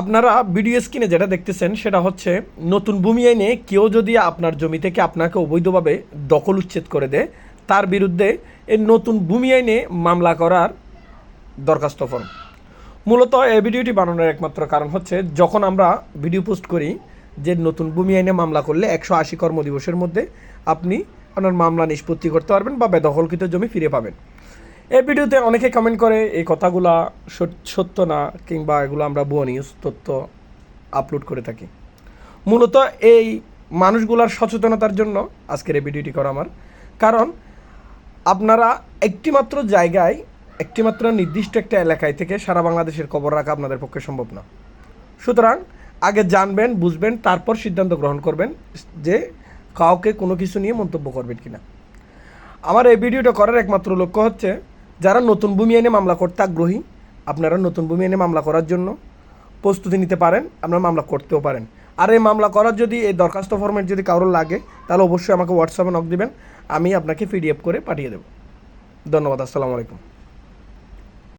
আপনারা ভিডিও স্ক্রিনে যেটা দেখতেছেন, সেটা হচ্ছে নতুন ভূমি আইনে কেউ যদি আপনার জমি থেকে আপনাকে অবৈধভাবে দখল উচ্ছেদ করে দেয়, তার বিরুদ্ধে এই নতুন ভূমি আইনে মামলা করার দরখাস্ত ফর্ম মূলত এই ভিডিওটি বানানোর একমাত্র কারণ হচ্ছে, যখন আমরা ভিডিও পোস্ট করি যে নতুন ভূমি আইনে মামলা করলে একশো আশি কর্মদিবসের মধ্যে আপনি আপনার মামলা নিষ্পত্তি করতে পারবেন বা বেদখলকৃত জমি ফিরে পাবেন। এই ভিডিওতে অনেকে কমেন্ট করে, এই কথাগুলা সত- সত্য না কিংবা এগুলো আমরা ভুয়া নিউজ তথ্য আপলোড করে থাকি। মূলত এই মানুষগুলার সচেতনতার জন্য আজকের এই ভিডিওটি করা আমার। কারণ আপনারা একটিমাত্র জায়গায়, একটিমাত্র নির্দিষ্ট একটা এলাকায় থেকে সারা বাংলাদেশের খবর রাখা আপনাদের পক্ষে সম্ভব না। সুতরাং আগে জানবেন, বুঝবেন, তারপর সিদ্ধান্ত গ্রহণ করবেন যে কাউকে কোনো কিছু নিয়ে মন্তব্য করবেন কিনা। আমার এই ভিডিওটা করার একমাত্র লক্ষ্য হচ্ছে যারা নতুন ভূমি এনে মামলা করতে আগ্রহী, আপনারা নতুন ভূমি এনে মামলা করার জন্য প্রস্তুতি নিতে পারেন, আপনারা মামলা করতেও পারেন। আর এই মামলা করার যদি, এই দরখাস্ত ফর্মেট যদি কারোর লাগে, তাহলে অবশ্যই আমাকে হোয়াটসঅ্যাপে নক দেবেন, আমি আপনাকে পিডিএফ করে পাঠিয়ে দেবো। ধন্যবাদ, আসসালামু আলাইকুম।